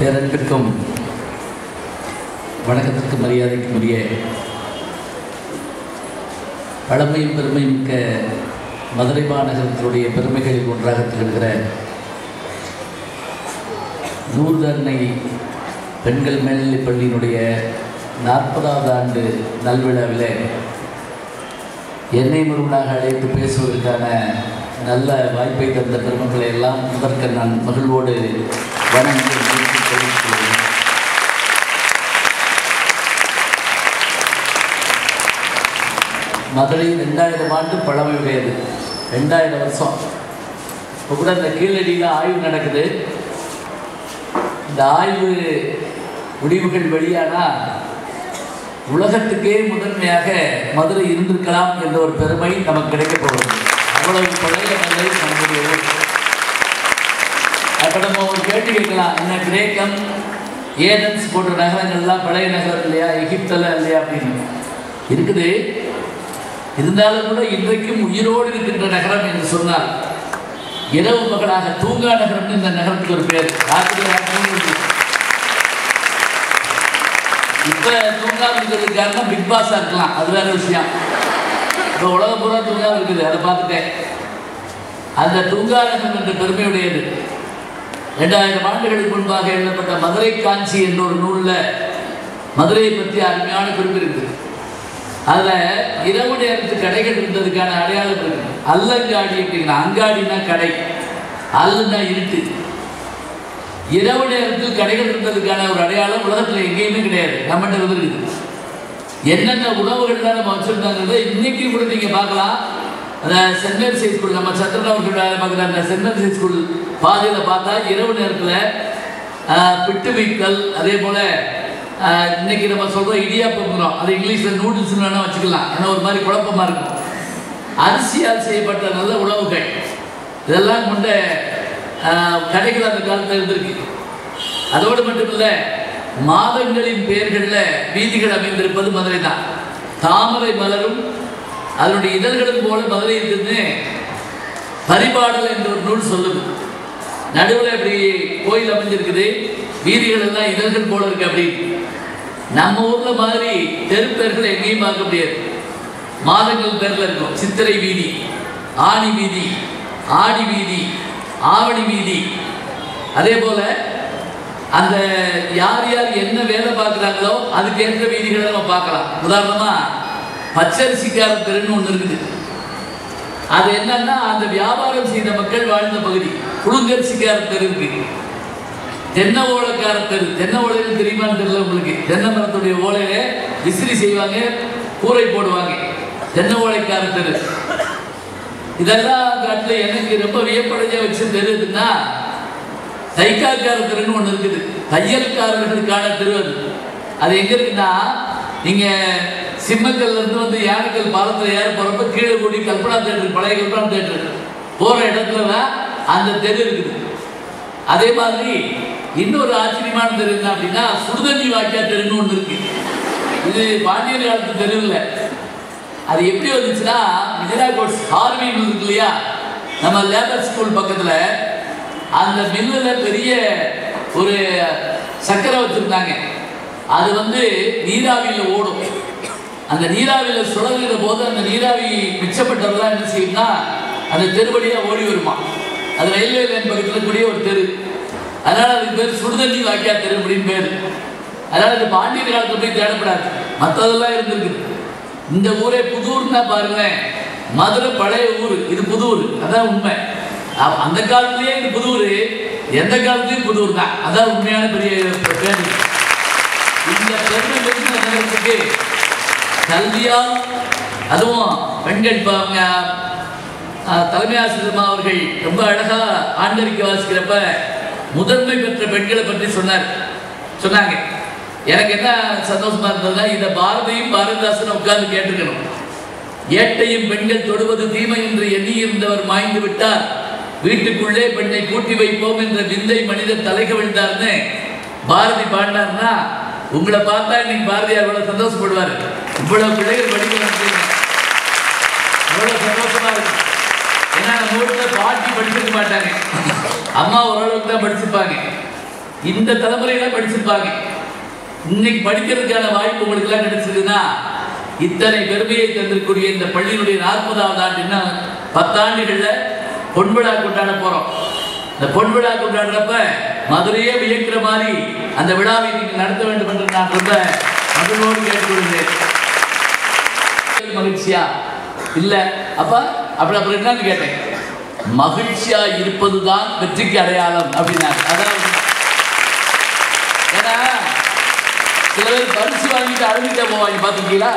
பேரன்பிற்கும் வணக்கத்திற்கும் மரியாதைக்குரிய பழமையும் பெருமையும் மிக்க மதுரை மாநகரத்தினுடைய பெருமைகளில் ஒன்றாக திகழ்கிற நூர்தன்னை பெண்கள் மேல்நிலைப் பள்ளியினுடைய நாற்பதாவது ஆண்டு நல்விழாவில் என்னை முருகனாக அழைத்து பேசுவதற்கான நல்ல வாய்ப்பை தந்த பெருமக்களை எல்லாம் முதற்க நான் மகிழ்வோடு வணங்குகிறேன். மதுரை ரெண்டாயிரம் ஆண்டு பழமையுடையது. ரெண்டாயிரம் வருஷம். இப்போ கூட இந்த கீழடியில் ஆய்வு நடக்குது. இந்த ஆய்வு முடிவுகள் வெளியானால் உலகத்துக்கே முதன்மையாக மதுரை இருந்திருக்கலாம் என்ற ஒரு பெருமை நமக்கு கிடைக்கப் போகிறது. அவ்வளவு பழைய மதுரை நம்முடைய அப்போ நம்ம ஒரு கேள்வி கேட்கலாம். என்ன கிரேக்கம்? ஏதன்ஸ் போன்ற நகரங்கள்லாம் பழைய நகரம் இல்லையா? எகிப்தெல்லாம் இல்லையா அப்படின்னு. இருக்குது. இருந்தாலும் கூட இன்றைக்கும் உயிரோடு இருக்கின்ற நகரம் என்று சொன்னால் இரவு மகளாக தூங்கா நகரம் இந்த நகரத்துக்கு ஒரு பேர் ராத்திரி இப்போ தூங்காம இருக்கிறதுக்கு காரணம் பிக் பாஸாக இருக்கலாம். அது வேற விஷயம். இப்போ உலக பூரா தூங்கா இருக்குது அதை பார்த்துட்டேன். அந்த தூங்கா நகரம் என்ற பெருமையுடையது ரெண்டாயிரம் ஆண்டுகளுக்கு முன்பாக எழுதப்பட்ட மதுரை காஞ்சி என்ற ஒரு நூலில் மதுரையை பற்றி அருமையான குறிப்பு இருக்குது. அதில் இரவு நேரத்து கடைகள் இருந்ததுக்கான அடையாளம் இருக்கு. அல்லங்காடி அப்படிங்கிற அங்காடினா கடை. அல்லுன்னா இருட்டு. இரவு நேரத்தில் கடைகள் இருந்ததுக்கான ஒரு அடையாளம் உலகத்தில் எங்கேயுமே கிடையாது. நம்மகிட்ட இருந்திருக்குது என்னென்ன உணவுகள்லாம் நம்ம வச்சுருந்தாங்கிறத இன்னைக்கு கூட நீங்கள் பார்க்கலாம். அந்த சென்ட் சைஸ் ஹை ஸ்கூல் நம்ம சந்திரன் அவர்கள் பார்க்குற அந்த சென்டர் சைஸ் ஹை ஸ்கூல் பாதையில் பார்த்தா இரவு நேரத்தில் பிட்டு வீக்கல் அதே போல் இன்னைக்கு நம்ம சொல்கிறோம் இடியாப்பம் அது இங்கிலீஷில் நூடுல்ஸ்னு வேணால் வச்சுக்கலாம். ஏன்னா ஒரு மாதிரி குழப்பமாக இருக்கும். அரிசியால் செய்யப்பட்ட நல்ல உணவுகள். இதெல்லாம் கொண்ட கடைகள் அந்த காலத்தில் இருந்திருக்கு. அதோடு மட்டுமில்லை மாதங்களின் பெயர்களில் வீதிகள் அமைந்திருப்பது மதுரை தான் தாமரை மலரும் அதனுடைய இதழ்களும் போல மதுரை இருக்குன்னு பரிபாடல் என்ற ஒரு நூல் சொல்லுது. நடுவில் இப்படி கோயில் அமைஞ்சிருக்குது. வீதிகள் எல்லாம் இதழ்கள் போல இருக்கு அப்படின்னு நம்ம ஊர்ல மாதிரி தெருப்பேர்கள் எங்கேயும் பார்க்க முடியாது. மாதங்கள் பேர்ல இருக்கும். சித்திரை வீதி ஆணி வீதி ஆடி வீதி ஆவணி வீதி. அதே போல அந்த யார் யார் என்ன வேலை பார்க்குறாங்களோ அதுக்கேற்ற வீதிகளை நம்ம பார்க்கலாம். உதாரணமா பச்சரிசிக்கார தெருன்னு ஒன்று இருக்குது. அது என்னன்னா அந்த வியாபாரம் செய்த மக்கள் வாழ்ந்த பகுதி. புழுங்கரிசிக்கார தெரு இருக்கு. தென்னை ஓலைக்கார தெரு தென்னை ஓலைன்னு தெரியுமான்னு தெரியல உங்களுக்கு. தென்னை மரத்துடைய ஓலையில விசிறி செய்வாங்க கூரை போடுவாங்க. தென்னை ஓலைக்கார தெரு. இதெல்லாம் காட்டில் எனக்கு ரொம்ப வியப்படைய வச்சு தெரியுதுன்னா தைக்காக்கார தெருன்னு ஒன்று இருக்குது. தையல்காரர்களுக்கான தெரு அது. அது எங்கே இருக்குன்னா நீங்கள் சிம்மக்கல்ல இருந்து வந்து யானைக்கல் பாலத்தில் ஏற போகிறப்ப கீழே கூடி கல்பனா தேட்டர் பழைய கல்பனா தேட்டர் போகிற இடத்துல தான் அந்த தெரு இருக்குது. அதே மாதிரி இன்னொரு ஆச்சரியமான தெரு என்ன அப்படின்னா சுடுதண்ணி வாக்கியா தெருன்னு ஒன்று இருக்கு. இது பாண்டியர் காலத்து தெரு இல்லை அது எப்படி வந்துச்சுன்னா மிதிரா கோட்ஸ் ஹார்வி இருக்கு இல்லையா? நம்ம லேபர் ஸ்கூல் பக்கத்தில் அந்த மில்லில் பெரிய ஒரு சக்கரை வச்சுருந்தாங்க. அது வந்து நீராவியில் ஓடும். அந்த நீராவியில் சுழல்கிற போது அந்த நீராவி மிச்சப்பட்டதெல்லாம் என்ன செய்யும்னா அந்த தெருவழியாக ஓடி வருமா. அது ரயில்வே லைன் பக்கத்தில் கூடிய ஒரு தெரு. அதனால் அதுக்கு பேர் சுடுதண்ணி வாக்கியா தெரு அப்படின்னு பேர். அதனால் இது பாண்டிய காலத்தில் போய் தேடப்படாது. மற்றதெல்லாம் இருந்திருக்கு. இந்த ஊரே புதூர்னா பாருங்களேன். மதுரை பழைய ஊர். இது புதூர். அதான் உண்மை. அந்த காலத்திலேயே இது புதூர். எந்த காலத்துலயும் புதூர் தான். அதான் உண்மையான பெரிய பேர். இந்த பெருமை மிகுந்த நகரத்துக்கு கல்வியால் அதுவும் பெண்கள் பாருங்க தலைமை ஆசிரியர் அவர்கள் ரொம்ப அழகா ஆண்டறிக்கை வாசிக்கிறப்ப முதன்மை பெற்ற பெண்களை பற்றி சொன்னார். சொன்னாங்க. எனக்கு என்ன சந்தோஷமா இருந்ததுன்னா இதை பாரதியும் பாரதிதாசனும் உட்கார்ந்து கேட்டுக்கணும் ஏட்டையும் பெண்கள் தொடுவது தீமை என்று எண்ணியிருந்தவர் மாய்ந்து விட்டார். வீட்டுக்குள்ளே பெண்ணை கூட்டி வைப்போம் என்ற விந்தை மனிதர் தலைகவிழ்ந்தார்னு பாரதி பாடினார்னா உங்களை பார்த்தா இன்னைக்கு பாரதியார் இவ்வளவு சந்தோஷப்படுவார். இவ்வளவு பிள்ளைகள் படிக்கிறாங்க அவ்வளவு சந்தோஷமா இருக்கு ஏன்னா நம்ம பாட்டி படிச்சிருக்க மாட்டாங்க. அம்மா ஓரளவுக்கு தான் படிச்சிருப்பாங்க. இந்த தலைமுறையில படிச்சிருப்பாங்க. இன்னைக்கு படிக்கிறதுக்கான வாய்ப்பு உங்களுக்கு எல்லாம் கிடைச்சதுன்னா இத்தனை பெருமையை தந்திருக்கூடிய இந்த பள்ளியினுடைய நாற்பதாவது ஆண்டு என்ன பத்தாண்டுகள்ல பொன்விழா கொண்டாட போறோம். இந்த பொன்விழா கொண்டாடுறப்ப மதுரையே வியக்கிற மாதிரி அந்த விழாவை நீங்க நடத்த வேண்டும் என்று நான் ரொம்ப மகிழ்வோடு கேட்டுக்கொள்கிறேன். மகிழ்ச்சியா? இல்ல. அப்ப அப்படி அப்புறம் என்னன்னு கேட்டேன். மகிழ்ச்சியா இருப்பதுதான் வெற்றிக்கு அடையாளம் அப்படின்னா அதாவது ஏன்னா சில பேர் பரிசு வாங்கிட்டு அழுகிட்டே போவாங்க பார்த்துருக்கீங்களா?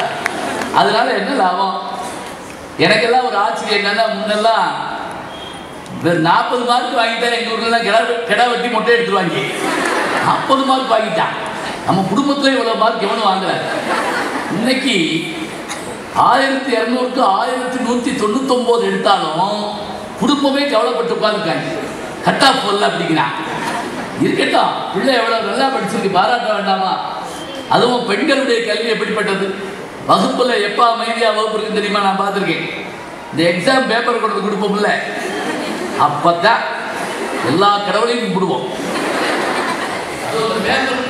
அதனால என்ன லாபம்? எனக்கெல்லாம் ஒரு ஆச்சரியம் என்னன்னா முன்னெல்லாம் நாற்பது மார்க் வாங்கிட்டா எங்க ஊர்லாம் கிடா கிடா வெட்டி மொட்டை எடுத்துருவாங்க. நாற்பது மார்க் வாங்கிட்டான். நம்ம குடும்பத்துல இவ்வளவு மார்க் எவனும் வாங்கல. இன்னைக்கு ஆயிரத்தி இரநூறுக்கு ஆயிரத்தி நூத்தி தொண்ணூத்தொம்போது எடுத்தாலும் குடும்பமே கவலைப்பட்டு உட்காந்துருக்காங்க கட் ஆஃப் வரல அப்படிங்கிறான் இருக்கட்டும் பிள்ளை எவ்வளோ நல்லா படிச்சிருக்கு பாராட்ட வேண்டாமா? அதுவும் பெண்களுடைய கல்வி எப்படிப்பட்டது? வகுப்பில் எப்போ அமைதியாக வகுப்பு இருக்கு தெரியுமா? நான் பார்த்துருக்கேன். இந்த எக்ஸாம் பேப்பர் கொடுத்து கொடுப்போம்ல. அப்போ தான் எல்லா கடவுளையும் கும்பிடுவோம். அது ஒரு பேப்பர்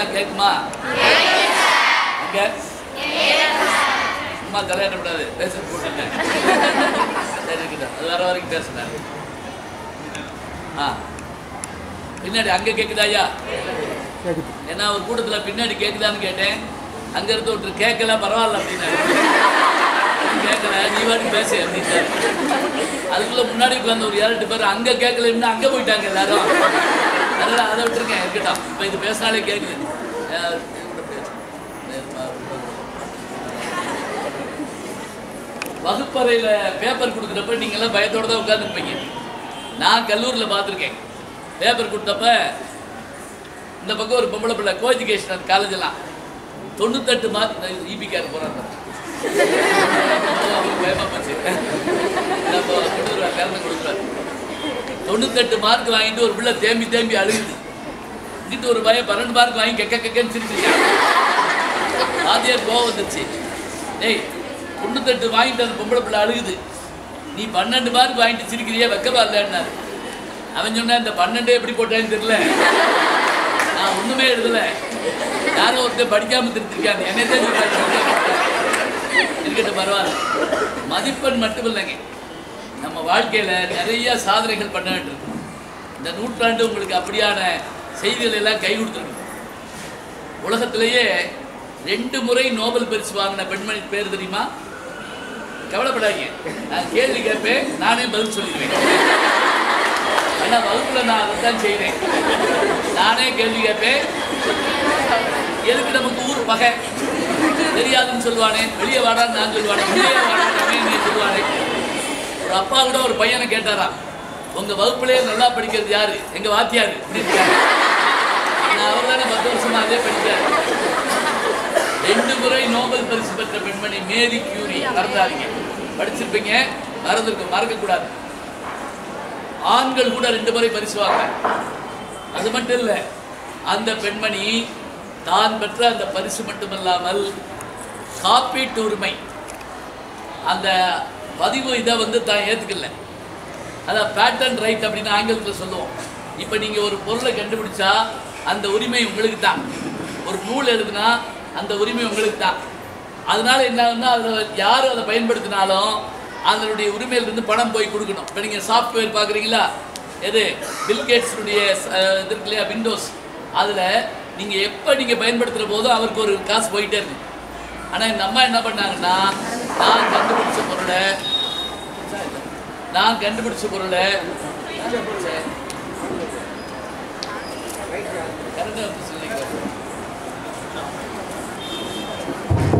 பேசினா கேட்குமா அங்க? சும்மா தலையாடக்கூடாது பேசுறது போட்டுட்டேன் அது வர வரைக்கும் பேசுனேன் ஆ. பின்னாடி அங்க கேக்குதா ஐயா? ஏன்னா ஒரு கூட்டத்துல பின்னாடி கேக்குதான்னு கேட்டேன். அங்க இருந்து ஒருத்தர் கேட்கல பரவாயில்ல அப்படின்னாரு கேட்கல நீ வாட்டி பேச அப்படின்ட்டாரு அதுக்குள்ள முன்னாடி உட்காந்து ஒரு ஏழு எட்டு பேர் அங்க கேட்கலன்னு அங்க போயிட்டாங்க எல்லாரும். அதெல்லாம் அதை விட்டுருக்கேன் இருக்கட்டும். இப்போ இது பேசினாலே கேட்குது வகுப்பறையில் பேப்பர் கொடுக்குறப்ப நீங்கள்லாம் பயத்தோட தான் உட்காந்துருப்பீங்க நான் கல்லூரியில் பார்த்துருக்கேன். பேப்பர் கொடுத்தப்ப இந்த பக்கம் ஒரு பொம்பளை பிள்ளை கோ எஜுகேஷன் காலேஜெல்லாம் தொண்ணூத்தெட்டு மார்க் இபிக்கார் போகிறாங்க பயமாக போச்சு. நம்ம கொண்டு கலந்து கொடுக்குறாரு தொண்ணூத்தெட்டு மார்க் வாங்கிட்டு ஒரு பிள்ளை தேம்பி தேம்பி அழுகுது. இங்கிட்டு ஒரு பையன் பன்னெண்டு மார்க் வாங்கி கெக்க கெக்கன்னு சிரிச்சிருக்கான். ஆதியார் கோவம் வந்துருச்சு. டேய் தொண்ணூத்தெட்டு வாங்கிட்டு அந்த பொம்பளை பிள்ளை அழுகுது. நீ பன்னெண்டு மார்க் வாங்கிட்டு சிரிக்கிறியா வெக்கமா இல்லைன்னாரு. அவன் சொன்னா இந்த பன்னெண்டு எப்படி போட்டான்னு தெரியல. நான் ஒண்ணுமே எழுதல. யாரும் ஒருத்தர் படிக்காம திருத்திருக்காங்க. என்னை தான் இருக்கட்டும் பரவாயில்ல. மதிப்பெண் மட்டும் இல்லைங்க நம்ம வாழ்க்கையில் நிறைய சாதனைகள் பண்ண வேண்டியிருக்கு இந்த நூற்றாண்டு உங்களுக்கு அப்படியான செய்திகள் எல்லாம் கை கொடுத்துருக்கு. உலகத்திலேயே ரெண்டு முறை நோபல் பரிசு வாங்கின பெண்மணி பேர் தெரியுமா? கவலைப்படாதீங்க. நான் கேள்வி கேட்பேன் நானே பதில் சொல்லிடுவேன் ஆனால் வகுப்பில் நான் அதை தான் செய்கிறேன் நானே கேள்வி கேட்பேன். எதுக்கு நமக்கு ஊர் பகை? தெரியாதுன்னு சொல்லுவானே. வெளியே வாடான்னு நான் சொல்லுவானே. வெளியே வாடான்னு சொல்லுவானே. ஒரு அப்பா கூட ஒரு பையனை கேட்டாராம் உங்க வகுப்புலயே நல்லா படிக்கிறது யாரு? எங்க வாத்தியாரு? நான் அவர் தானே பத்து வருஷமா அதே படிச்சாரு ரெண்டு முறை நோபல் பரிசு பெற்ற பெண்மணி மேரி கியூரி மறந்தாதீங்க படிச்சிருப்பீங்க மறந்துருக்கும் மறக்கக்கூடாது. ஆண்கள் கூட ரெண்டு முறை பரிசு வாங்க அது மட்டும் இல்லை அந்த பெண்மணி தான் பெற்ற அந்த பரிசு மட்டுமல்லாமல் காப்பீட்டு உரிமை அந்த பதிவு இதை வந்து தான் ஏற்றுக்கல அதான் பேட்டன் ரைட் அப்படின்னு ஆங்கிலத்தில் சொல்லுவோம். இப்போ நீங்கள் ஒரு பொருளை கண்டுபிடிச்சா அந்த உரிமை உங்களுக்கு தான். ஒரு நூல் எழுதுனா அந்த உரிமை உங்களுக்கு தான். அதனால என்ன அதில் யார் அதை பயன்படுத்தினாலும் அதனுடைய உரிமையிலிருந்து பணம் போய் கொடுக்கணும். இப்போ நீங்கள் சாஃப்ட்வேர் பார்க்குறீங்களா எது? பில்கேட்ஸுடைய இது இருக்கு இல்லையா? விண்டோஸ் அதில் நீங்கள் எப்போ நீங்கள் பயன்படுத்துகிற போதும் அவருக்கு ஒரு காசு போயிட்டே இருக்கு. ஆனால் இந்த அம்மா என்ன பண்ணாங்கன்னா நான் கண்டுபிடிச்ச பொருளை நான் கண்டுபிடிச்ச பொருளை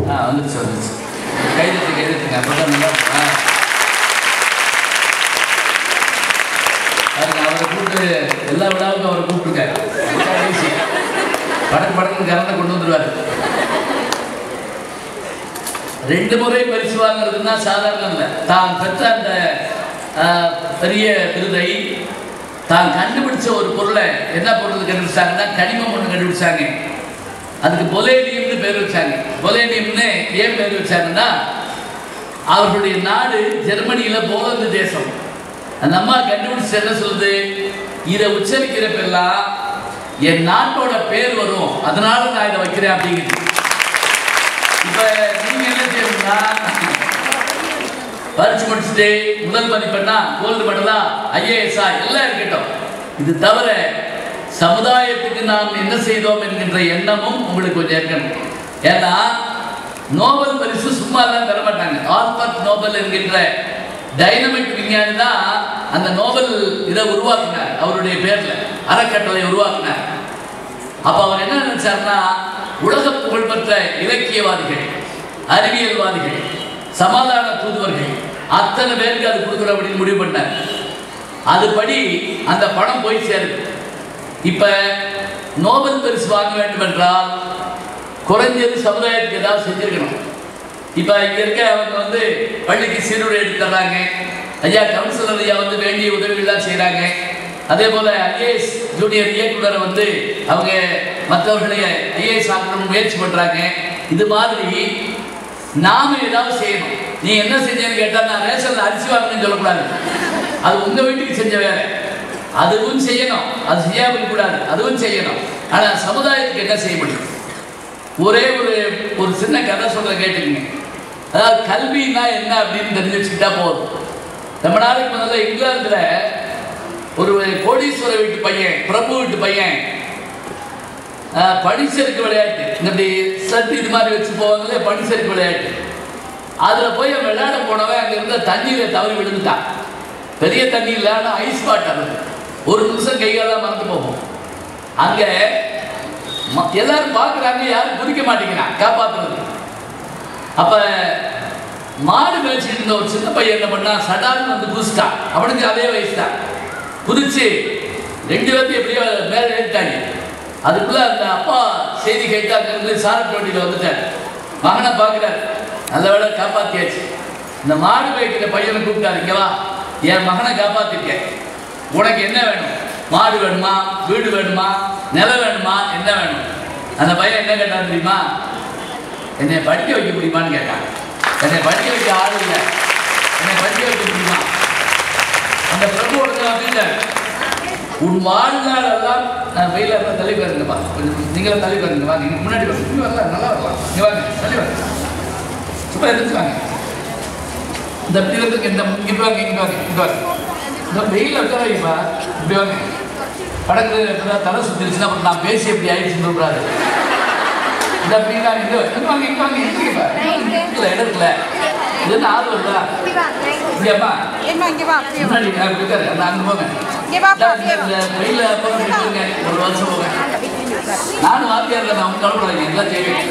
ஆ வந்துச்சு வந்துச்சு கைதட்டு கைதட்டுங்க அப்போ தான் நல்லா அவரை கூப்பிட்டு எல்லா விழாவுக்கும் அவரை கூப்பிட்டுருக்காரு படக்கு படக்கு கரண்டை கொண்டு வந்துடுவார் ரெண்டு முறை பரிசு வாங்குறதுன்னா சாதாரணம் இல்லை. தான் பெற்ற அந்த பெரிய விருதை தான் கண்டுபிடிச்ச ஒரு பொருளை என்ன பொருள் கண்டுபிடிச்சாங்கன்னா கனிமம் ஒன்று கண்டுபிடிச்சாங்க. அதுக்கு பொலேனியம்னு பேர் வச்சாங்க. பொலேனியம்னு ஏன் பேர் வச்சாங்கன்னா அவர்களுடைய நாடு ஜெர்மனியில் போலந்து தேசம். அந்த அம்மா கண்டுபிடிச்சு என்ன சொல்லுது? இதை உச்சரிக்கிறப்பெல்லாம் என் நாட்டோட பேர் வரும். அதனால நான் இதை வைக்கிறேன் அப்படிங்கிறது இப்போ என்ன செய்யணும்னா பரிச்சு முடிச்சுட்டு முதல் மதிப்பெண்ணா கோல்டு மெடலா ஐஏஎஸ்ஆ எல்லாம் இருக்கட்டும் இது தவிர சமுதாயத்துக்கு நாம் என்ன செய்தோம் என்கின்ற எண்ணமும் உங்களுக்கு கொஞ்சம் இருக்கணும் ஏன்னா நோபல் பரிசு சும்மா தான் தர மாட்டாங்க. ஆல்பர்ட் நோபல் என்கின்ற டைனமிக் விஞ்ஞானி தான் அந்த நோபல் இதை உருவாக்குனார். அவருடைய பேரில் அறக்கட்டளை உருவாக்குனார். அப்ப அவர் என்ன நினைச்சார்னா உலக புகழ்பெற்ற இலக்கியவாதிகள் அறிவியல்வாதிகள் சமாதான தூதுவர்கள் அத்தனை பேருக்கு அது கொடுக்குற அப்படின்னு முடிவு பண்ணார். அதுபடி அந்த பணம் போய் சேருது. இப்ப நோபல் பரிசு வாங்க வேண்டும் என்றால் குறைஞ்சது சமுதாயத்துக்கு ஏதாவது செஞ்சிருக்கணும். இப்ப இங்க இருக்க அவங்க வந்து பள்ளிக்கு சீருடை எடுத்து தர்றாங்க. ஐயா கவுன்சிலர் ஐயா வந்து வேண்டிய உதவிகள்லாம் செய்கிறாங்க அதே போல ஐஏஎஸ் ஜூனியர் இயக்குனர் வந்து அவங்க மற்றவர்களை ஐஏஎஸ் ஆக்கணும் முயற்சி பண்றாங்க. இது மாதிரி நாம ஏதாவது செய்யணும். நீ என்ன செஞ்சேன்னு கேட்டா நான் ரேஷன்ல அரிசி வாங்கணும்னு சொல்லக்கூடாது. அது உங்க வீட்டுக்கு செஞ்ச வேலை. அதுவும் செய்யணும். அது செய்யாமல் கூடாது. அதுவும் செய்யணும். ஆனா சமுதாயத்துக்கு என்ன செய்ய முடியும்? ஒரே ஒரு ஒரு சின்ன கதை சொல்ற கேட்டுக்கங்க. அதாவது கல்வின்னா என்ன அப்படின்னு தெரிஞ்சு வச்சுக்கிட்டா போதும். ரொம்ப நாளைக்கு முதல்ல இங்கிலாந்துல ஒரு கோடீஸ்வர வீட்டு பையன் பிரபு வீட்டு பையன். பனிச்சறுக்கு விளையாட்டு. இந்த இப்படி சட்டு இது மாதிரி வச்சு போவாங்களே பனிச்சறுக்கு விளையாட்டு. அதில் போய் அவன் விளையாட போனவன் அங்கே இருந்த தண்ணியில் தவறி விழுந்துட்டான். பெரிய தண்ணி இல்ல ஆனா ஐஸ் வாட்டர் ஒரு நிமிஷம் கைகாலாம் மறந்து போகும். அங்கே ம- எல்லாரும் பார்க்குறாங்க யாரும் குதிக்க மாட்டேங்கிறான் காப்பாற்றுறது அப்போ மாடு மேய்ச்சிட்டு இருந்த ஒரு சின்ன பையன் என்ன பண்ணா சடான்னு வந்து குதிச்சிட்டான். அவனுக்கு அதே வயசு தான் குதிச்சு ரெண்டு பேர்த்தையும் எப்படியோ மேலே ஏறிட்டாங்க அதுக்குள்ள அந்த அப்பா செய்தி கேட்டாங்க இருந்து சாரட்டு வண்டியில் வந்துட்டார். மகனை பார்க்குறாரு. நல்ல வேலை காப்பாத்தியாச்சு. இந்த மாடு மேய்க்கிற பையனை கூப்பிட்டாரு இங்கே வா. என் மகனை காப்பாத்திருக்கேன் உனக்கு என்ன வேணும்? மாடு வேணுமா? வீடு வேணுமா? நிலம் வேணுமா? என்ன வேணும்? அந்த பையன் என்ன கேட்டான் தெரியுமா? என்னை படிக்க வைக்க முடியுமான்னு கேட்டான். என்னை படிக்க வைக்க ஆள் இல்லை. என்னை படிக்க வைக்க முடியுமா? அந்த பிரபு ஒருத்தர் அப்படின்னாரு உன் வாழ்நாள் எல்லாம் நான் வெயில இருந்தா தள்ளி பாருங்கப்பா கொஞ்சம் நீங்களும் தள்ளி பாருங்க வாங்க. நீங்க முன்னாடி இங்க வரலாம் நல்லா வரலாம் இங்க வாங்க தள்ளி வாங்க. சும்மா எதிர்த்து வாங்க. இந்த வந்து இந்த இங்க வாங்க இங்க வாங்க இங்க வாங்க. இந்த வெயில் உட்காரப்பா இப்படி வாங்க. படகு தலை சுத்திருச்சுன்னா நான் பேசி எப்படி ஆயிடுச்சுன்னு சொல்றாரு இந்த அப்படின்னா இங்க வாங்க இங்க வாங்க இருக்குப்பா இல்ல இது என்ன ஆள் வருதா இங்கம்மா ஏம்மா இங்க வா அப்படியே வா. முன்னாடி நான் இருக்காரு அந்த அங்க போங்க வெயில நின்னுங்க. ஒரு வருஷம் போங்க நானும் வாத்தியார் இல்லை அவங்க கவலைப்படாதீங்க எல்லாம் செய்வேன்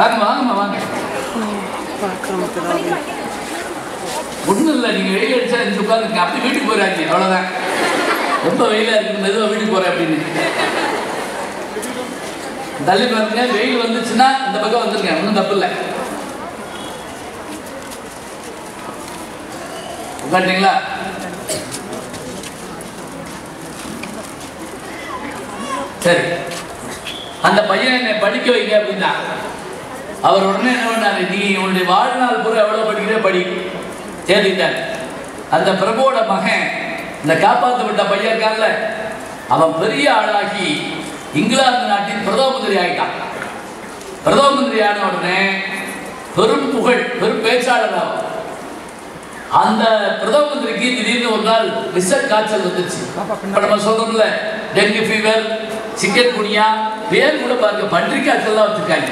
வாங்க வாங்கம்மா வாங்க ஒன்றும் இல்லை நீங்கள் வெயில் அடிச்சா இந்த உட்காந்துங்க அப்படி வீட்டுக்கு போயிடாங்க அவ்வளோதான் ரொம்ப வெயிலாக இருக்கு மெதுவாக வீட்டுக்கு போகிறேன் அப்படின்னு தள்ளி பாருங்க வெயில் வந்துச்சுன்னா இந்த பக்கம் வந்துருங்க ஒன்றும் தப்பு இல்லை உட்காந்துங்களா சரி. அந்த பையன் என்னை படிக்க வைங்க அப்படின்னா அவர் உடனே என்ன பண்ணாரு நீ உன்னுடைய வாழ்நாள் பூரா எவ்வளவு படிக்கிற படி. தேடிட்டார் அந்த பிரபுவோட மகன் இந்த காப்பாற்றப்பட்ட பையன் இருக்கான்ல அவன் பெரிய ஆளாகி இங்கிலாந்து நாட்டின் பிரதம மந்திரி ஆகிட்டான் பிரதம மந்திரி ஆன உடனே பெரும் புகழ் பெரும் பேச்சாளர் அவன் அந்த பிரதம மந்திரிக்கு திடீர்னு ஒரு நாள் விஷ காய்ச்சல் வந்துச்சு. இப்போ நம்ம சொல்றோம்ல டெங்கு ஃபீவர் சிக்கன் குனியா பேர் கூட பாருங்க பன்றி காய்ச்சல்லாம் வச்சிருக்காங்க.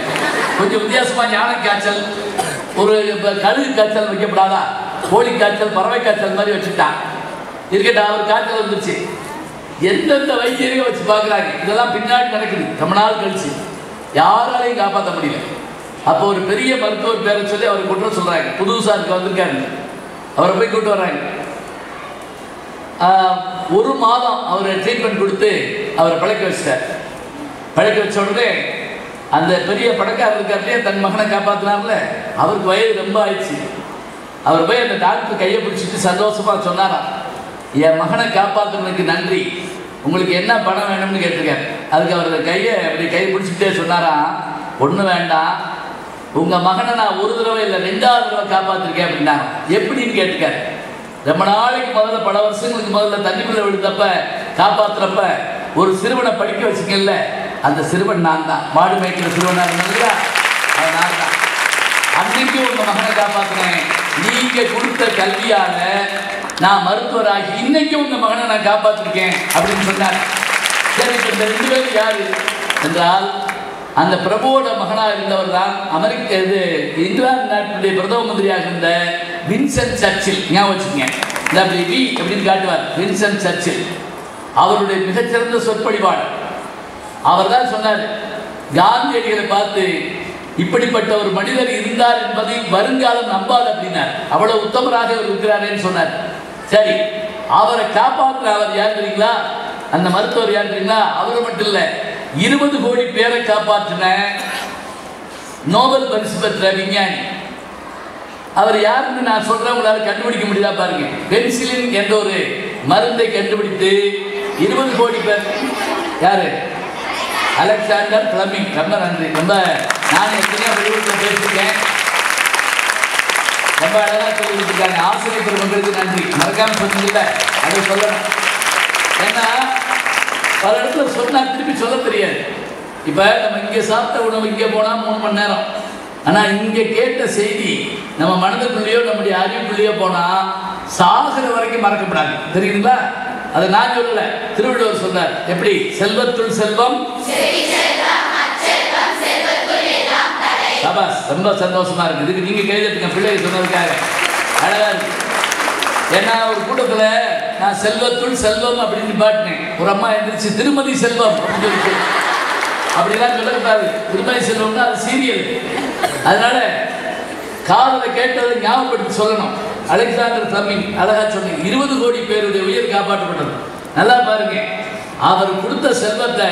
கொஞ்சம் வித்தியாசமா ஞான காய்ச்சல் ஒரு கழுகு காய்ச்சல் வைக்கப்படாதா? கோழி காய்ச்சல் பறவை காய்ச்சல் மாதிரி வச்சுட்டான் இருக்கட்டா அவர் காய்ச்சல் வந்துச்சு எந்தெந்த வைத்தியரையும் வச்சு பார்க்குறாங்க? இதெல்லாம் பின்னாடி நடக்குது. ரொம்ப நாள் கழிச்சு. யாராலையும் காப்பாற்ற முடியல. அப்போ ஒரு பெரிய மருத்துவர் பேரை சொல்லி அவர் கொண்டு சொல்கிறாங்க சொல்றாங்க புதுசா இருக்கு வந்திருக்காரு. அவரை போய் கூப்பிட்டு வர்றாங்க. ஆஹ், ஒரு மாதம் அவர் ட்ரீட்மெண்ட் கொடுத்து அவரை பழக்க வச்சிட்டார். பழக்க வச்ச உடனே அந்த பெரிய பணக்காரர் இருக்காருலையே தன் மகனை காப்பாத்தினார்ல அவருக்கு வயது ரொம்ப ஆயிடுச்சு. அவர் போய் அந்த டாக்டர் கையை பிடிச்சிட்டு சந்தோஷமா சொன்னாராம் என் மகனை காப்பாற்றுனதுக்கு நன்றி. உங்களுக்கு என்ன பணம் வேணும்னு கேட்டிருக்காரு. அதுக்கு அவர் கையை அப்படி கை பிடிச்சிட்டே சொன்னாராம் ஒன்றும் வேண்டாம். உங்க மகனை நான் ஒரு தடவை இல்லை ரெண்டாவது தடவை காப்பாத்திருக்கேன் அப்படின்னா எப்படின்னு கேட்டுக்காரு ரொம்ப நாளைக்கு முதல்ல பல வருஷங்களுக்கு முதல்ல தண்ணிக்குள்ள விழுந்தப்ப காப்பாத்துறப்ப ஒரு சிறுவனை படிக்க வச்சுக்கல. அந்த சிறுவன் நான் தான். மாடு மேய்க்கிற சிறுவனா இருந்தேன் இல்லையா அது நான் தான். அன்னைக்கு உங்க மகனை காப்பாத்தினேன் நீங்க கொடுத்த கல்வியால நான் மருத்துவராகி இன்னைக்கு உங்க மகனை நான் காப்பாத்திருக்கேன் அப்படின்னு சொன்னார். சரி இந்த ரெண்டு பேரும் யாரு? என்றால் அந்த பிரபுவோட மகனாக இருந்தவர் தான் அமெரிக்க இது இங்கிலாந்து நாட்டுடைய பிரதம மந்திரியாக இருந்த வின்சென்ட் சர்ச்சில் ஞாபகம் வச்சுக்கங்க. இந்த பி வி அப்படின்னு காட்டுவார். வின்சென்ட் சர்ச்சில். அவருடைய மிகச்சிறந்த சொற்பொழிவாளர் அவர் தான் சொன்னார் காந்தியடிகளை பார்த்து இப்படிப்பட்ட ஒரு மனிதர் இருந்தார் என்பதை வருங்காலம் நம்பாது அப்படின்னார். அவ்வளவு உத்தமராக அவர் இருக்கிறாரேன்னு சொன்னார். சரி அவரை காப்பாற்ற அவர் யார் தெரியுங்களா? அந்த மருத்துவர் யார் தெரியுங்களா? அவர் மட்டும் இல்லை இருபது கோடி பேரை காப்பாற்றின நோபல் பரிசு பெற்ற விஞ்ஞானி. அவர் யாருன்னு நான் சொல்றேன் உங்களால் கண்டுபிடிக்க முடியுதா பாருங்க. பென்சிலின் என்ற ஒரு மருந்தை கண்டுபிடித்து இருபது கோடி பேர் யாரு? அலெக்சாண்டர் பிளமிங் ரொம்ப நன்றி. ரொம்ப நான் எத்தனையோ வெளியூட்டில் பேசியிருக்கேன். ரொம்ப அழகாக சொல்லி கொடுத்துருக்காங்க ஆசிரியர் பெருமக்களுக்கு நன்றி. மறக்காம சொன்னீங்கல்ல அதை சொல்லணும். ஏன்னா பல இடத்துல சொன்னா திருப்பி சொல்ல தெரியாது. இப்போ நம்ம இங்கே சாப்பிட்ட உணவு இங்கே போனால் மூணு மணி நேரம். ஆனால் இங்கே கேட்ட செய்தி நம்ம மனதுக்குள்ளேயோ நம்முடைய அறிவுக்குள்ளேயோ போனால் சாகிற வரைக்கும் மறக்கப்படாது. தெரியுங்களா அதை நான் சொல்லல. திருவள்ளுவர் சொன்னார் எப்படி? செல்வத்துள் செல்வம் சபாஸ் ரொம்ப சந்தோஷமா இருக்கு. இதுக்கு நீங்க கைதட்டுங்க பிள்ளைகள் சொன்னதுக்காக. அழகா இருக்கு. ஏன்னா ஒரு கூட்டத்தில் நான் செல்வத்துள் செல்வம் அப்படின்னு பாட்டினேன் ஒரு அம்மா எழுந்திரிச்சு திருமதி செல்வம் அப்படின்னு சொல்லிட்டு. அப்படிலாம் சொல்லக்கூடாது. திருமதி செல்வம்னா அது சீரியல் அதனால காதல கேட்டதை ஞாபகப்படுத்தி சொல்லணும். அலெக்சாண்டர் தமிழ் அழகா சொன்னீங்க இருபது கோடி பேருடைய உயிர் காப்பாற்றப்பட்டது. நல்லா பாருங்க. அவர் கொடுத்த செல்வத்தை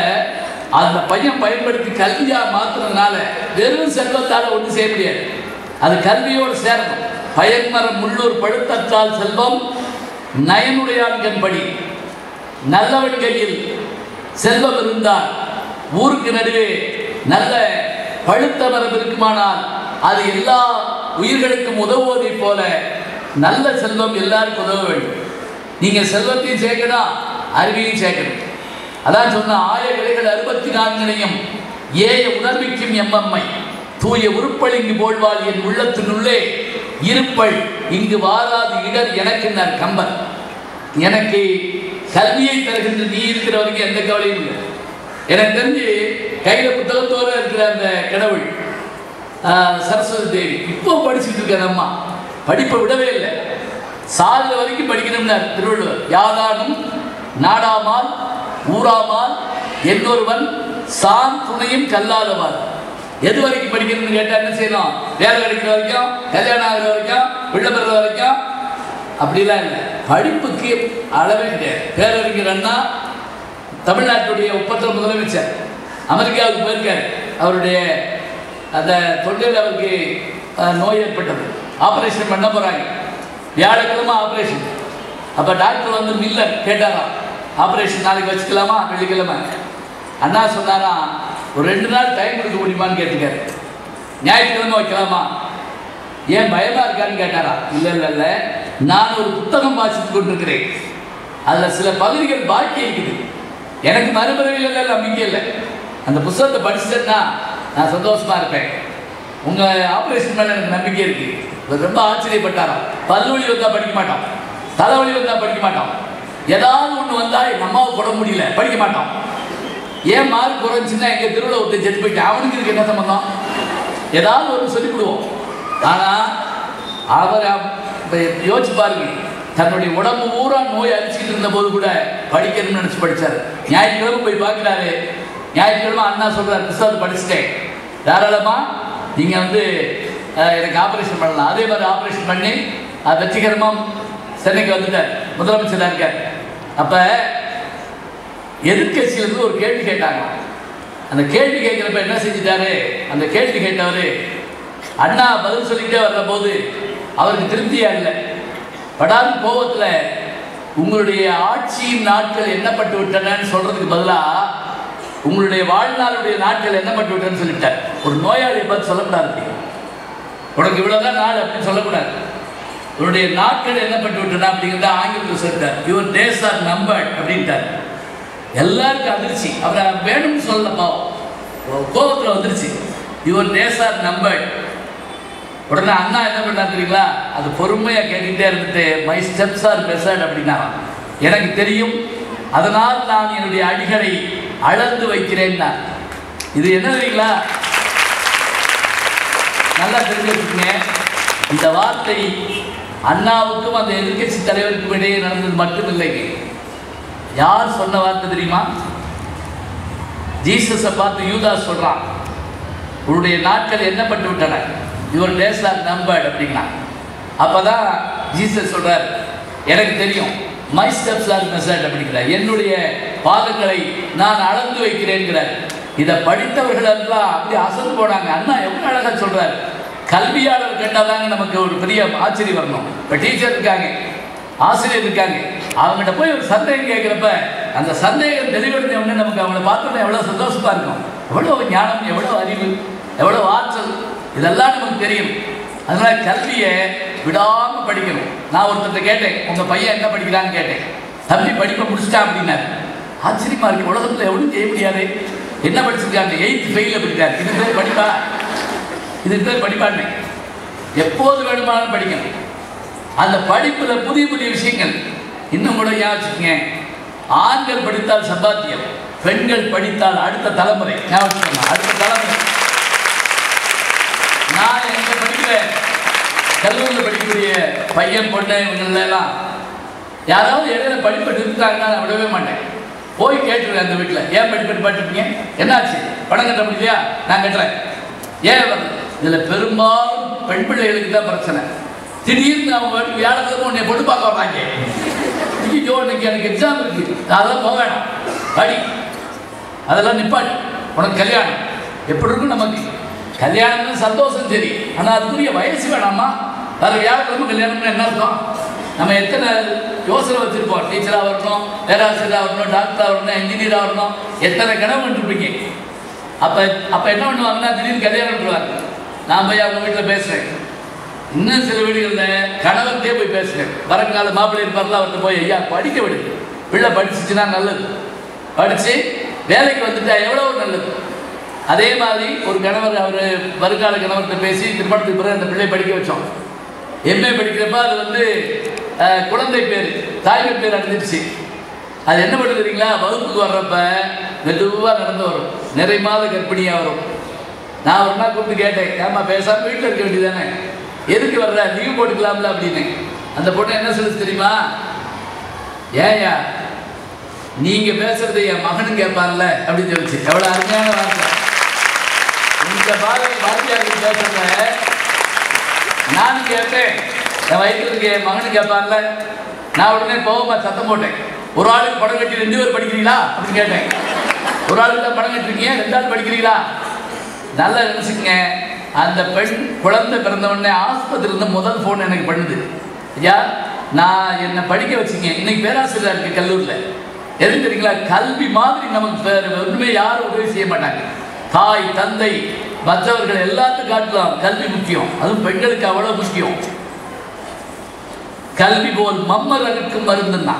அந்த பையன் பயன்படுத்தி கல்வியாக மாற்றுறதுனால வெறும் செல்வத்தால் ஒன்றும் செய்ய முடியாது. அது கல்வியோடு சேரணும். பயன்மரம் முள்ளூர் பழுத்தத்தால் செல்வம் நயனுடையான்கண்படி நல்லவன் கையில் செல்வம் இருந்தால் ஊருக்கு நடுவே நல்ல பழுத்த மரம் இருக்குமானால் அது எல்லா உயிர்களுக்கும் உதவுவதைப் போல நல்ல செல்வம் எல்லாருக்கும் உதவ வேண்டும். நீங்க செல்வத்தையும் சேர்க்கணும் அறிவையும் சேர்க்கணும். அதான் சொன்ன ஆய விலைகள் அறுபத்தி நான்கினையும் ஏய உணர்விக்கும் எம்மம்மை தூய உருப்பளிங்கு போழ்வாள் என் உள்ளத்தினுள்ளே இருப்பள் இங்கு வாராது இடர் எனக்கு நான் கம்பன். எனக்கு கல்வியை தருகின்ற நீ இருக்கிற வரைக்கும் எந்த கவலையும் இல்லை. எனக்கு தெரிஞ்சு கையில புத்தகத்தோடு இருக்கிற அந்த கடவுள் சரஸ்வதி தேவி இப்போ படிச்சுட்டு இருக்க அம்மா. படிப்பை விடவே இல்லை. சாகுற வரைக்கும் படிக்கணும்னார் திருவள்ளுவர். யாதானும் நாடாமால் ஊராமால் என்னொருவன் சான் துணையும் கல்லாதவார் எது வரைக்கும் படிக்கணும்னு கேட்டா என்ன செய்யணும்? வேலை கிடைக்கிற வரைக்கும் கல்யாணம் ஆகிற வரைக்கும் பிள்ளை பெற வரைக்கும். அப்படிலாம் இல்லை. படிப்புக்கு அளவே கிடையாது. பேரறிஞர் அண்ணா தமிழ்நாட்டுடைய ஒப்பற்ற முதலமைச்சர். அமெரிக்காவுக்கு போயிருக்கார். அவருடைய அந்த தொண்டில் அவருக்கு நோய் ஏற்பட்டது. ஆப்ரேஷன் பண்ண போகிறாங்க வியாழக்கிழமை ஆப்ரேஷன். அப்போ டாக்டர் வந்து மில்லர் கேட்டாராம். ஆப்ரேஷன் நாளைக்கு வச்சுக்கலாமா? வெள்ளிக்கிழமை. அண்ணா சொன்னாராம் ஒரு ரெண்டு நாள் டைம் கொடுக்க முடியுமான்னு கேட்டுக்காரு. ஞாயிற்றுக்கிழமை வைக்கலாமா? ஏன் பயமா இருக்கான்னு கேட்டாரா? இல்லை இல்லை இல்லை. நான் ஒரு புத்தகம் வாசித்து கொண்டிருக்கிறேன். அதில் சில பகுதிகள் பாக்கி இருக்குது. எனக்கு மறுபிறவியில் இல்லை நம்பிக்கை இல்லை. அந்த புத்தகத்தை படிச்சுட்டேன்னா நான் சந்தோஷமாக இருப்பேன். உங்கள் ஆப்ரேஷன் மேலே எனக்கு நம்பிக்கை இருக்குது இவர் ரொம்ப ஆச்சரியப்பட்டாராம். பல்வழி வந்தால் படிக்க மாட்டோம் தலைவலி வந்தால் படிக்க மாட்டோம் ஏதாவது ஒன்று வந்தால் எங்க அம்மாவை போட முடியல படிக்க மாட்டோம் ஏன் மார்க் குறைஞ்சுன்னா எங்க திருவிழா ஒருத்தர் செத்து போயிட்டு அவனுக்கு இதுக்கு என்ன சம்பந்தம்? ஏதாவது ஒன்று சொல்லிக் கொடுவோம். ஆனா அவர் யோசிச்சு பாருங்க. தன்னுடைய உடம்பு பூரா நோய் அரிச்சிட்டு இருந்த போது கூட படிக்கணும்னு நினைச்சு படிச்சாரு. ஞாயிற்றுக்கிழமை போய் பார்க்கிறாரு. ஞாயிற்றுக்கிழமை அண்ணா சொல்றாரு புஸ்தகத்தை படிச்சுட்டேன். தாராளமா நீங்க வந்து எனக்கு ஆபரேஷன் பண்ணலாம். அதே மாதிரி ஆபரேஷன் பண்ணி அது வெற்றிகரமா சென்னைக்கு வந்துட்டார். முதலமைச்சராக இருக்கார். அப்போ எதிர்கட்சியிலிருந்து ஒரு கேள்வி கேட்டாங்க. அந்த கேள்வி கேட்குறப்ப என்ன செஞ்சிட்டாரு? அந்த கேள்வி கேட்டவர் அண்ணா பதில் சொல்லிக்கிட்டே வர்ற போது அவருக்கு திருப்தியா இல்லை. படாது கோபத்தில் உங்களுடைய ஆட்சியின் நாட்கள் என்னப்பட்டு விட்டனன்னு சொல்றதுக்கு பதிலாக உங்களுடைய வாழ்நாளுடைய நாட்கள் என்னப்பட்டு விட்டேன்னு சொல்லிட்டார். ஒரு நோயாளி பார்த்து சொல்லக்கூடாது அப்படி. உனக்கு இவ்வளோதான் நாள் அப்படின்னு சொல்லக்கூடாது. உன்னுடைய நாட்கள் என்னப்பட்டு விட்டன அப்படிங்கிறத ஆங்கிலத்தில் சொல்லிட்டார். யுவர் டேஸ் ஆர் நம்பர்ட் அப்படின்ட்டார். எல்லாருக்கும் அதிர்ச்சி. அவரை வேணும்னு சொல்லல பாவம் கோபத்தில் வந்துருச்சு. யுவர் டேஸ் ஆர் நம்பர்ட் உடனே அண்ணா என்ன பண்ணாரு தெரியுங்களா? அது பொறுமையாக கேட்டுக்கிட்டே இருந்துட்டு மை ஸ்டெப்ஸ் ஆர் மெசட் அப்படின்னா எனக்கு தெரியும். அதனால் நான் என்னுடைய அடிகளை அளந்து வைக்கிறேன்னா. இது என்ன தெரியுங்களா? நல்லா தெரிஞ்சு வச்சுக்கோங்க. இந்த வார்த்தை அண்ணாவுக்கும் அந்த எதிர்க்கட்சி தலைவருக்கும் இடையே நடந்தது மட்டும் இல்லைங்க யார் சொன்ன வார்த்தை தெரியுமா? ஜீசஸை பார்த்து யூதாஸ் சொல்கிறான் உன்னுடைய நாட்கள் எண்ணப்பட்டு விட்டன. யுவர் டேஸ் ஆர் நம்பர்ட் அப்படின்னா அப்பதான் ஜீசஸ் சொல்கிறார் எனக்கு தெரியும் மை ஸ்டெப்ஸ் ஆர் மெசர்ட் அப்படிங்கிறார். என்னுடைய பாதங்களை நான் அளந்து வைக்கிறேன்கிறார். இதை படித்தவர்கள் எல்லாம் அப்படி அசந்து போனாங்க. அண்ணா எவ்வளோ அழகாக சொல்கிறார் கல்வியாளர் கேட்டாதாங்க நமக்கு ஒரு பெரிய ஆச்சரியம் வரணும். இப்போ டீச்சர் இருக்காங்க. ஆசிரியர் இருக்காங்க. அவங்ககிட்ட போய் ஒரு சந்தேகம் கேட்குறப்ப அந்த சந்தேகம் தெளிவடைஞ்ச உடனே நமக்கு அவங்கள பார்த்தோன்னே எவ்வளோ சந்தோஷமாக இருக்கும். எவ்வளோ ஞானம் எவ்வளோ அறிவு எவ்வளோ ஆற்றல் இதெல்லாம் நமக்கு தெரியும். அதனால் கல்வியை விடாமல் படிக்கணும். நான் ஒருத்தர்கிட்ட கேட்டேன் உங்கள் பையன் என்ன படிக்கிறான்னு கேட்டேன். தம்பி படிப்பை முடிச்சிட்டான் அப்படின்னாரு. ஆச்சரியமாக இருக்கு. உலகத்தில் எவ்வளோ செய்ய முடியாது. என்ன படிச்சிருக்காங்க எயித் ஃபெயிலில் படிக்கிறார் இது பேர் படிப்பா? இது பேர் படிப்பான்னு எப்போது வேணுமானாலும் படிக்கணும் அந்த படிப்புல புதிய புதிய விஷயங்கள். இன்னும் கூட யோசிச்சுங்க ஆண்கள் படித்தால் சம்பாத்தியம் பெண்கள் படித்தால் அடுத்த தலைமுறை. ஞாபகம் வச்சுக்கோங்க. அடுத்த தலைமுறை. நான் எங்க படிக்கிற கல்லூரியில் படிக்கக்கூடிய பையன் பொண்ணு இவங்கள எல்லாம் யாராவது இடையில படிப்பு நிறுத்தாங்கன்னா நான் விடவே மாட்டேன். போய் கேட்டுருவேன் அந்த வீட்டில் ஏன் படிப்பு பாட்டுருக்கீங்க என்னாச்சு? பணம் கட்ட முடியலையா? நான் கட்டுறேன். ஏன் இதில் பெரும்பாலும் பெண் பிள்ளைகளுக்கு தான் பிரச்சனை. திடீர்னு அவங்க வீட்டுக்கு வியாழக்கிழமை உன்னை பொண்ணு பார்க்க வர்றாங்க. ஐயோ இன்னைக்கு எனக்கு எக்ஸாம் இருக்கு. அதெல்லாம் போக வேணாம். படி. அதெல்லாம் நிப்பாட்டு. உனக்கு கல்யாணம். எப்படி இருக்கும் நமக்கு? கல்யாணம்னு சந்தோஷம் சரி. ஆனால் அதுக்குரிய வயசு வேணாமா? வர வியாழக்கிழமை கல்யாணம்னு என்ன அர்த்தம்? நம்ம எத்தனை யோசனை வச்சிருப்போம். டீச்சராக வரணும் பேராசிரியராக வரணும் டாக்டராக வரணும் இன்ஜினியராக வரணும். எத்தனை கனவு கண்டுருப்பீங்க அப்போ அப்போ என்ன பண்ணுவாங்கன்னா திடீர்னு கல்யாணம் பண்ணுவாங்க. நான் போய் அவங்க வீட்டில் பேசுகிறேன் இன்னும் சில வீடுகளில் கணவர்கிட்டே போய் பேசுகிறேன் வரங்கால மாப்பிள்ளை இருப்பார்ல அவர்கிட்ட போய் ஐயா படிக்க விடு. பிள்ளை படிச்சுச்சுன்னா நல்லது. படித்து வேலைக்கு வந்துட்டா எவ்வளோ நல்லது? அதே மாதிரி ஒரு கணவர் அவர் வருங்கால கணவர்கிட்ட பேசி திருமணத்துக்கு பிறகு அந்த பிள்ளை படிக்க வச்சோம். எம்ஏ படிக்கிறப்ப அது வந்து குழந்தை பேர் தாய்மை பேர் அடைஞ்சிருச்சு. அது என்ன பண்ணுறீங்களா தெரியுங்களா? வகுப்புக்கு வர்றப்ப மெதுவாக நடந்து வரும். நிறைய மாத கர்ப்பிணியாக வரும். நான் ஒரு நாள் கூப்பிட்டு கேட்டேன் ஏமா பேசாம வீட்டில் இருக்க வேண்டியதானே எதுக்கு வர்ற? லீவ் போட்டுக்கலாம்ல அப்படின்னு. அந்த பொண்ணு என்ன சொல்லுது தெரியுமா? ஏயா நீங்க பேசுறது என் மகனும் கேட்பான்ல அப்படின்னு சொல்லிச்சு. எவ்வளவு அருமையான வார்த்தை. இந்த பாரதி பாரதியார் பேசுறத நானும் கேட்டேன். என் வயிற்றுல இருக்க என் மகனும் கேட்பான்ல. நான் உடனே கோவமா சத்தம் போட்டேன். ஒரு ஆளுக்கு படம் கட்டி ரெண்டு பேர் படிக்கிறீங்களா? அப்படின்னு கேட்டேன். ஒரு ஆளுக்கு தான் படம் கட்டிருக்கீங்க ரெண்டு ஆள் படிக்கிறீங்களா? நல்லா நினைச்சுக்கங்க. அந்த பெண் குழந்தை பிறந்தவொடனே ஆஸ்பத்திரி முதல் ஃபோன் எனக்கு பண்ணுது. ஐயா நான் என்னை படிக்க வச்சுங்க. இன்னைக்கு பேராசிரியர் இருக்கு கல்லூரியில். எது தெரியுங்களா? கல்வி மாதிரி நமக்கு ஒன்றுமே யாரும் உதவி செய்ய மாட்டாங்க. தாய் தந்தை மற்றவர்கள் எல்லாத்துக்கும் காட்டலாம். கல்வி முக்கியம். அதுவும் பெண்களுக்கு அவ்வளோ முக்கியம். கல்வி போல் மம்மர் அறுக்கும் மருந்துன்னா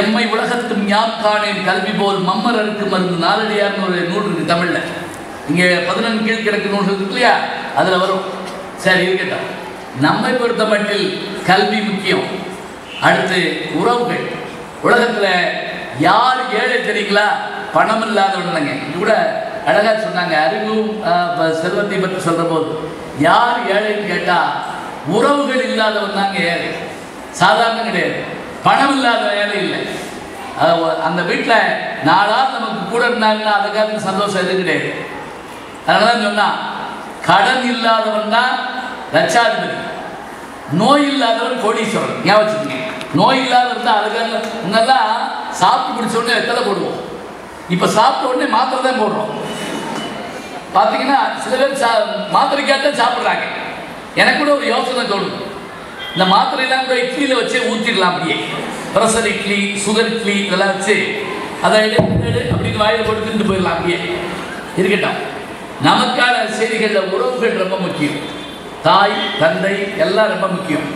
எம்மை உலகத்தும் ஞாபகானேன். கல்வி போல் மம்மர் அறுக்கும் மருந்து. நாலடியார்னு ஒரு நூல் இருக்கு தமிழில். இங்கே பதினொன்று கீழ்கிழக்கு நூல்கள் இருக்கு இல்லையா? அதில் வரும். சரி இருக்கட்டும் நம்மை பொறுத்த மட்டில் கல்வி முக்கியம். அடுத்து உறவுகள். உலகத்தில் யார் ஏழை தெரியுங்களா? பணம் இல்லாதவங்க இது கூட அழகாக சொன்னாங்க. அறிவும் செல்வத்தை பற்றி சொல்கிற போது யார் ஏழைன்னு கேட்டால் உறவுகள் இல்லாதவன் தாங்க ஏழை. சாதாரண கிடையாது. பணம் இல்லாத ஏழை இல்லை. அந்த வீட்டில் நாலாவது நமக்கு கூட இருந்தாங்கன்னா அதுக்காக சந்தோஷம் எதுவும் கிடையாது. அதனாலதான் சொன்னான் கடன் இல்லாதவன் தான் லட்சாதிபதி நோய் இல்லாதவன் கோடீஸ்வரன். ஏன் வச்சுக்கோங்க. நோய் இல்லாதவன் தான் அழகான முன்னெல்லாம் சாப்பிட்டு பிடிச்ச உடனே வெத்தலை போடுவோம். இப்போ சாப்பிட்ட உடனே மாத்திரை தான் போடுறோம். பார்த்தீங்கன்னா சில பேர் சா மாத்திரைக்காக தான் சாப்பிட்றாங்க. எனக்கு கூட ஒரு யோசனை தோணும் இந்த மாத்திரையெல்லாம் கூட இட்லியில் வச்சு ஊற்றிடலாம் அப்படியே. பிரசர் இட்லி சுகர் இட்லி இதெல்லாம் வச்சு அதை அப்படின்னு வாயில் போட்டு திண்டு போயிடலாம் அப்படியே. இருக்கட்டும். நமக்கான செய்திகளில் உறவுகள் ரொம்ப முக்கியம். தாய் தந்தை எல்லாம் ரொம்ப முக்கியம்.